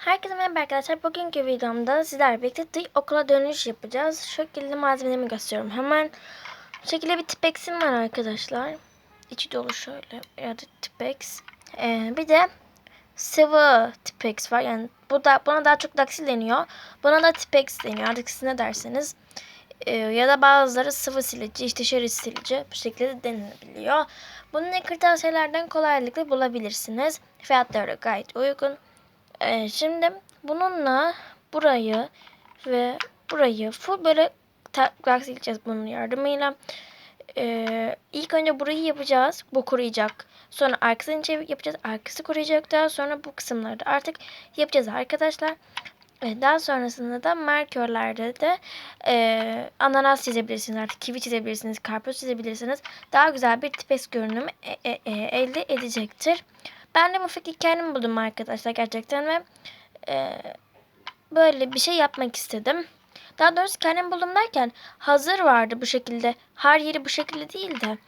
Herkese merhaba arkadaşlar. Bugünkü videomda sizlerle birlikte okula dönüş yapacağız. Şekilde malzemelerimi gösteriyorum. Hemen bu şekilde bir tipex'im var arkadaşlar. İçi dolu şöyle ya da tipex. Ee, bir de sıvı tipex var. Yani bu da buna daha çok daksil deniyor. Buna da tipex deniyor. Artık siz ne derseniz. Ee, ya da bazıları sıvı silici, işte şerit silici bu şekilde denilebiliyor. Bunu kırtasiyelerden kolaylıkla bulabilirsiniz. Fiyatları gayet uygun. Ee, şimdi bununla burayı ve burayı full böyle takla sileceğiz bunun yardımıyla. Ee, ilk önce burayı yapacağız. Bu kuruyacak. Sonra arkasını çevir yapacağız. Arkası kuruyacak. Daha sonra bu kısımları da artık yapacağız arkadaşlar. Ee, daha sonrasında da markörlerde de e, ananas çizebilirsiniz artık. Kivi çizebilirsiniz. Karpuz çizebilirsiniz. Daha güzel bir tipes görünümü e- e- e- elde edecektir. Ben de bu fikri kendim buldum arkadaşlar gerçekten ve e, böyle bir şey yapmak istedim. Daha doğrusu kendim buldum derken hazır vardı bu şekilde. Her yeri bu şekilde değil de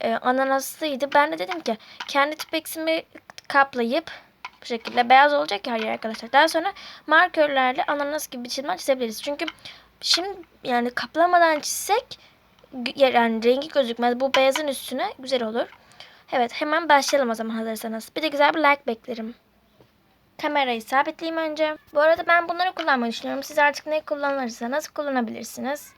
e, ananaslıydı. Ben de dedim ki kendi tipeximi kaplayıp bu şekilde beyaz olacak ya her yer arkadaşlar. Daha sonra markörlerle ananas gibi çizimler çizebiliriz. Çünkü şimdi yani kaplamadan çizsek yani rengi gözükmez. Bu beyazın üstüne güzel olur. Evet hemen başlayalım o zaman hazırsanız. Bir de güzel bir like beklerim. Kamerayı sabitleyeyim önce. Bu arada ben bunları kullanmayı düşünüyorum. Siz artık ne kullanırsanız kullanabilirsiniz.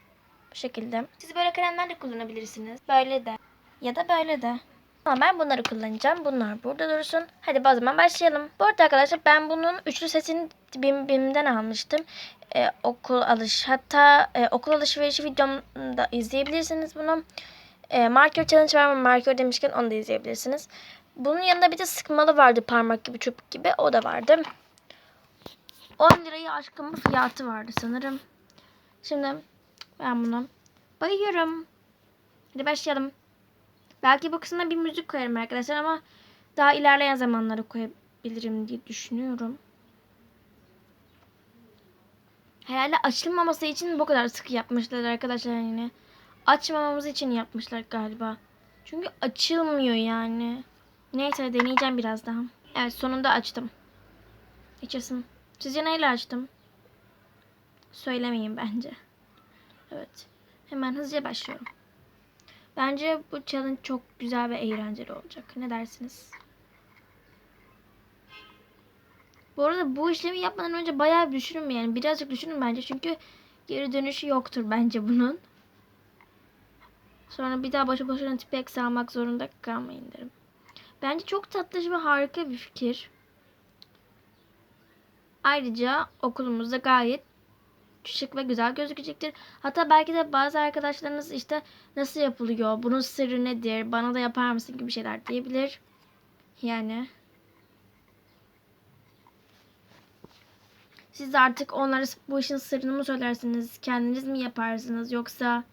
Bu şekilde. Siz böyle kalemler de kullanabilirsiniz. Böyle de. Ya da böyle de. Ama ben bunları kullanacağım. Bunlar burada dursun. Hadi o zaman başlayalım. Bu arada arkadaşlar ben bunun üçlü setini BİM, BİM'den almıştım. Ee, okul alış. Hatta e, okul alışverişi videomda izleyebilirsiniz bunu. E, marker challenge var mı? Marker demişken onu da izleyebilirsiniz. Bunun yanında bir de sıkmalı vardı parmak gibi çubuk gibi. O da vardı. 10 lirayı aşkın bir fiyatı vardı sanırım. Şimdi ben bunu bayıyorum. Hadi başlayalım. Belki bu kısmına bir müzik koyarım arkadaşlar ama daha ilerleyen zamanlara koyabilirim diye düşünüyorum. Herhalde açılmaması için bu kadar sıkı yapmışlar arkadaşlar yine. Açmamamız için yapmışlar galiba. Çünkü açılmıyor yani. Neyse deneyeceğim biraz daha. Evet sonunda açtım. Açasın. Sizce neyle açtım? Söylemeyin bence. Evet. Hemen hızlıca başlıyorum. Bence bu challenge çok güzel ve eğlenceli olacak. Ne dersiniz? Bu arada bu işlemi yapmadan önce bayağı bir düşünün yani. Birazcık düşünün bence. Çünkü geri dönüşü yoktur bence bunun. Sonra bir daha başa başına tipek almak zorunda kalmayın derim. Bence çok tatlış ve harika bir fikir. Ayrıca okulumuzda gayet şık ve güzel gözükecektir. Hatta belki de bazı arkadaşlarınız işte nasıl yapılıyor, bunun sırrı nedir, bana da yapar mısın gibi şeyler diyebilir. Yani siz artık onlara bu işin sırrını mı söylersiniz, kendiniz mi yaparsınız yoksa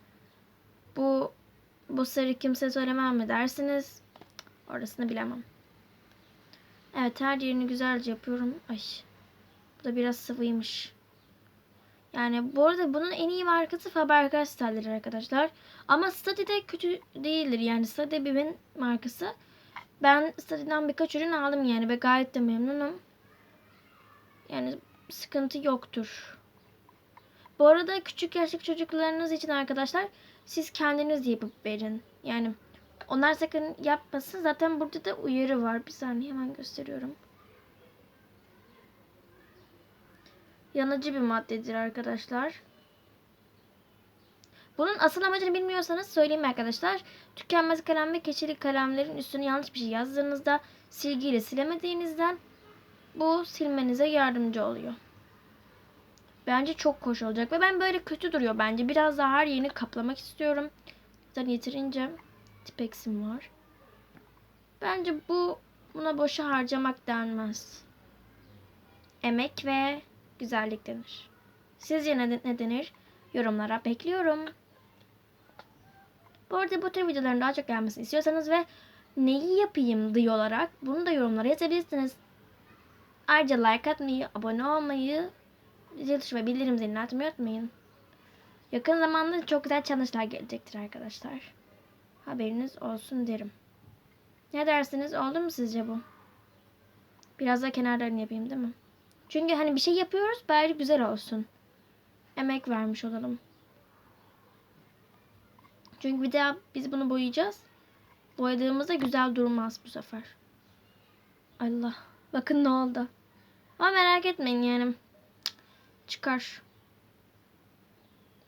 bu bu sırrı kimse söylemem mi dersiniz? Orasını bilemem. Evet her yerini güzelce yapıyorum. Ay. Bu da biraz sıvıymış. Yani bu arada bunun en iyi markası Faber-Castell'dir arkadaşlar. Ama Study de kötü değildir. Yani Study BİM'in markası. Ben Study'den birkaç ürün aldım yani ve gayet de memnunum. Yani sıkıntı yoktur. Bu arada küçük yaşlı çocuklarınız için arkadaşlar siz kendiniz yapıp verin. Yani onlar sakın yapmasın. Zaten burada da uyarı var. Bir saniye hemen gösteriyorum. Yanıcı bir maddedir arkadaşlar. Bunun asıl amacını bilmiyorsanız söyleyeyim arkadaşlar. Tükenmez kalem ve keçeli kalemlerin üstüne yanlış bir şey yazdığınızda silgiyle silemediğinizden bu silmenize yardımcı oluyor. Bence çok hoş olacak ve ben böyle kötü duruyor bence. Biraz daha her yerini kaplamak istiyorum. Zaten yeterince tipexim var. Bence bu buna boşa harcamak denmez. Emek ve güzellik denir. Sizce ne, ne denir? Yorumlara bekliyorum. Bu arada bu tür videoların daha çok gelmesini istiyorsanız ve neyi yapayım diye olarak bunu da yorumlara yazabilirsiniz. Ayrıca like atmayı, abone olmayı, ve bildirim zilini atmayı unutmayın. Yakın zamanda çok güzel challenge'lar gelecektir arkadaşlar. Haberiniz olsun derim. Ne dersiniz? Oldu mu sizce bu? Biraz da kenarlarını yapayım değil mi? Çünkü hani bir şey yapıyoruz bari güzel olsun. Emek vermiş olalım. Çünkü bir daha biz bunu boyayacağız. Boyadığımızda güzel durmaz bu sefer. Allah. Bakın ne oldu. Ama merak etmeyin yani. Çıkar.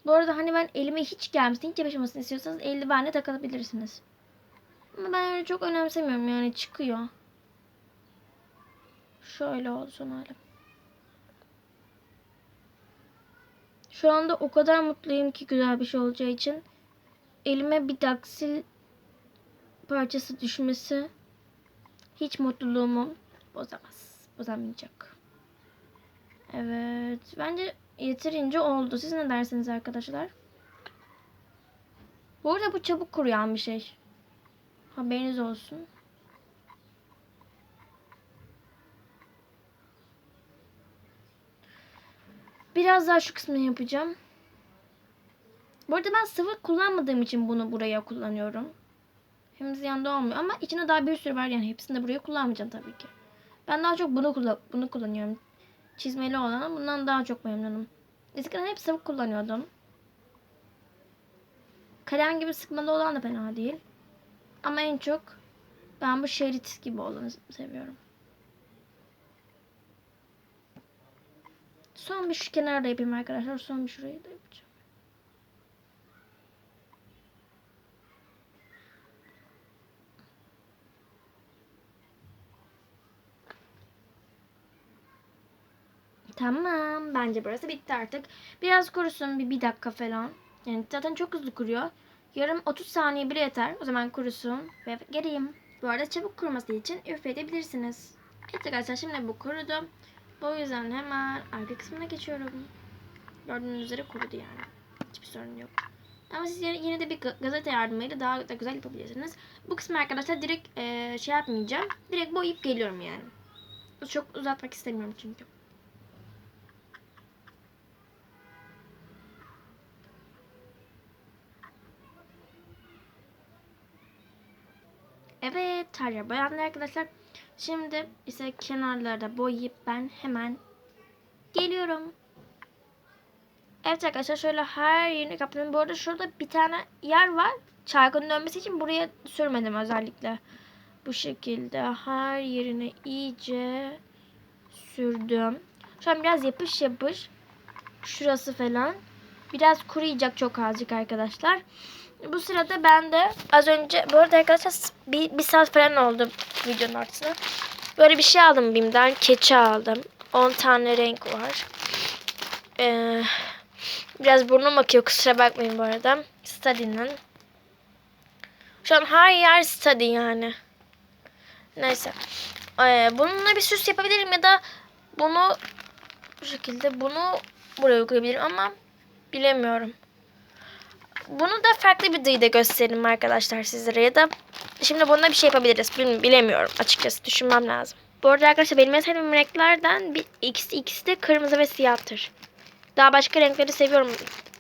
Bu arada hani ben elime hiç gelmesin, hiç yapışmasını istiyorsanız eldivenle takabilirsiniz. Ama ben öyle çok önemsemiyorum yani çıkıyor. Şöyle olsun öyle. Şu anda o kadar mutluyum ki güzel bir şey olacağı için. Elime bir daksil parçası düşmesi hiç mutluluğumu bozamaz. Bozamayacak. Evet. Bence yeterince oldu. Siz ne dersiniz arkadaşlar? Bu arada bu çabuk kuruyan bir şey. Haberiniz olsun. Biraz daha şu kısmını yapacağım. Bu arada ben sıvı kullanmadığım için bunu buraya kullanıyorum. Hem ziyanda olmuyor ama içine daha bir sürü var yani hepsini de buraya kullanmayacağım tabii ki. Ben daha çok bunu kullan bunu kullanıyorum. Çizmeli olan bundan daha çok memnunum. Eskiden hep sıvı kullanıyordum. Kalem gibi sıkmalı olan da fena değil. Ama en çok ben bu şerit gibi olanı seviyorum. Son bir şu kenarda yapayım arkadaşlar. Son bir şurayı da yapacağım. Tamam. Bence burası bitti artık. Biraz kurusun bir, bir dakika falan. Yani zaten çok hızlı kuruyor. Yarım 30 saniye bile yeter. O zaman kurusun ve geleyim. Bu arada çabuk kuruması için üfletebilirsiniz. Evet arkadaşlar şimdi bu kurudu. Bu yüzden hemen arka kısmına geçiyorum. Gördüğünüz üzere kurudu yani. Hiçbir sorun yok. Ama siz yine de bir ga- gazete yardımıyla daha da güzel yapabilirsiniz. Bu kısmı arkadaşlar direkt eee, şey yapmayacağım. Direkt boyayıp geliyorum yani. Çok uzatmak istemiyorum çünkü. Evet tarya boyandı arkadaşlar. Şimdi ise kenarlarda boyayıp ben hemen geliyorum. Evet arkadaşlar şöyle her yerini kapladım. Bu arada şurada bir tane yer var. Çarkın dönmesi için buraya sürmedim özellikle. Bu şekilde her yerine iyice sürdüm. Şu an biraz yapış yapış. Şurası falan. Biraz kuruyacak çok azıcık arkadaşlar. Bu sırada ben de az önce bu arada arkadaşlar bir, bir saat falan oldu videonun ortasına. Böyle bir şey aldım BİM'den. Keçi aldım. 10 tane renk var. Ee, biraz burnum akıyor kusura bakmayın bu arada. Study'nin. Şu an her yer study yani. Neyse. Ee, bununla bir süs yapabilirim ya da bunu bu şekilde bunu buraya uygulayabilirim ama bilemiyorum. Bunu da farklı bir dıyda gösterelim arkadaşlar sizlere ya da şimdi bununla bir şey yapabiliriz. Bil- Bilemiyorum açıkçası düşünmem lazım. Bu arada arkadaşlar benim en sevdiğim renklerden bir, ikisi, ikisi de kırmızı ve siyahtır. Daha başka renkleri seviyorum.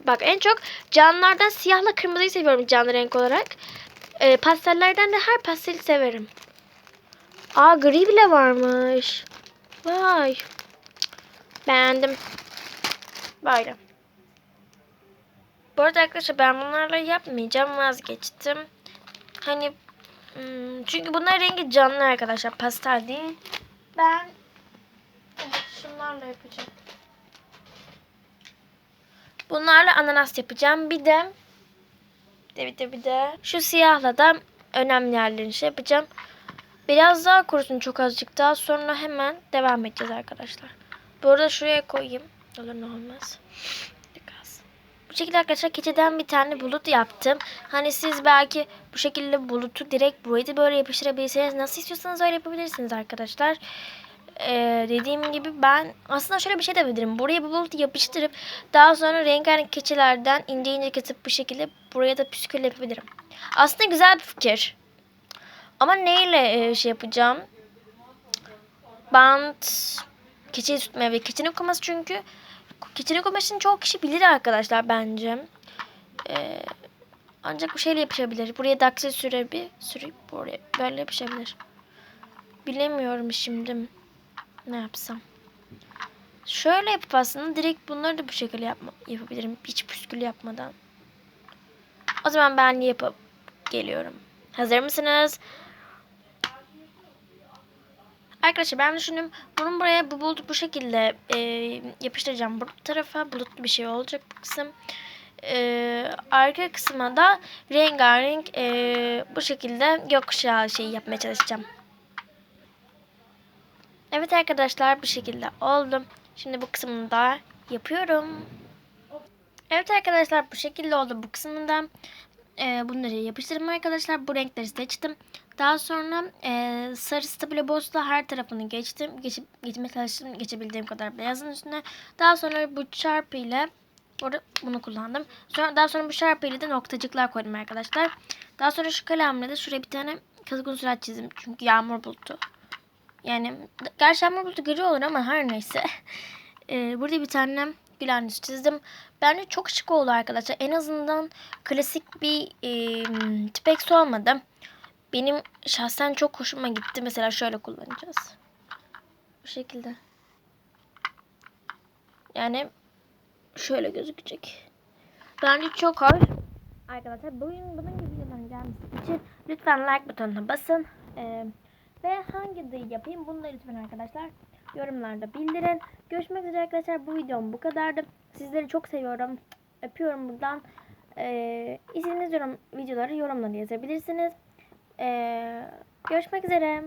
Bak en çok canlılardan siyahla kırmızıyı seviyorum canlı renk olarak. Ee, pastellerden de her pasteli severim. Aa gri bile varmış. Vay. Beğendim. Böyle. Bu arada arkadaşlar ben bunlarla yapmayacağım vazgeçtim. Hani hmm, çünkü bunlar rengi canlı arkadaşlar pastel değil. Ben şunlarla yapacağım. Bunlarla ananas yapacağım. Bir de bir de, bir de şu siyahla da önemli yerlerini şey yapacağım. Biraz daha kurusun çok azıcık daha sonra hemen devam edeceğiz arkadaşlar. Bu arada şuraya koyayım. Olur ne olmaz. Bu şekilde arkadaşlar keçeden bir tane bulut yaptım. Hani siz belki bu şekilde bulutu direkt burayı da böyle yapıştırabilirsiniz. Nasıl istiyorsanız öyle yapabilirsiniz arkadaşlar. Ee, dediğim gibi ben aslında şöyle bir şey de yapabilirim. Buraya bu bulutu yapıştırıp daha sonra rengarenk keçelerden ince ince kesip bu şekilde buraya da püskül yapabilirim. Aslında güzel bir fikir. Ama neyle e, şey yapacağım? Bant, keçeyi tutmaya ve keçinin koması çünkü keçinin komasını çoğu kişi bilir arkadaşlar bence. Ee, ancak bu şeyle yapışabilir. Buraya daksil süre bir sürüp buraya böyle yapışabilir. Bilemiyorum şimdi ne yapsam. Şöyle yapıp aslında direkt bunları da bu şekilde yapma, yapabilirim. Hiç püskül yapmadan. O zaman ben yapıp geliyorum. Hazır mısınız? Arkadaşlar ben düşündüm. Bunun buraya bu bulut bu şekilde e, yapıştıracağım. Bu tarafa bulutlu bir şey olacak bu kısım. E, arka kısma da rengarenk e, bu şekilde gökkuşağı şeyi yapmaya çalışacağım. Evet arkadaşlar bu şekilde oldu. Şimdi bu kısmını da yapıyorum. Evet arkadaşlar bu şekilde oldu bu kısmında. Ee, bunları yapıştırdım arkadaşlar. Bu renkleri seçtim. Daha sonra e, sarı stabilo boss'la her tarafını geçtim. Geçip, geçmeye çalıştım. Geçebildiğim kadar beyazın üstüne. Daha sonra bu çarpı ile orada bunu kullandım. Sonra daha sonra bu çarpı ile de noktacıklar koydum arkadaşlar. Daha sonra şu kalemle de şuraya bir tane kızgın surat çizdim. Çünkü yağmur bulutu. Yani gerçi yağmur bulutu gri olur ama her neyse. Ee, burada bir tane Gülenüz çizdim. Bence çok şık oldu arkadaşlar. En azından klasik bir e, tipex olmadı. Benim şahsen çok hoşuma gitti. Mesela şöyle kullanacağız. Bu şekilde. Yani şöyle gözükecek. Bence çok hoş. Arkadaşlar bugün bunun gibi videoların için lütfen like butonuna basın. Ee, ve hangi dayı yapayım bunları lütfen arkadaşlar yorumlarda bildirin. Görüşmek üzere arkadaşlar. Bu videom bu kadardı. Sizleri çok seviyorum. Öpüyorum buradan. Ee, istediğiniz yorum, videoları yorumlara yazabilirsiniz. Ee, görüşmek üzere.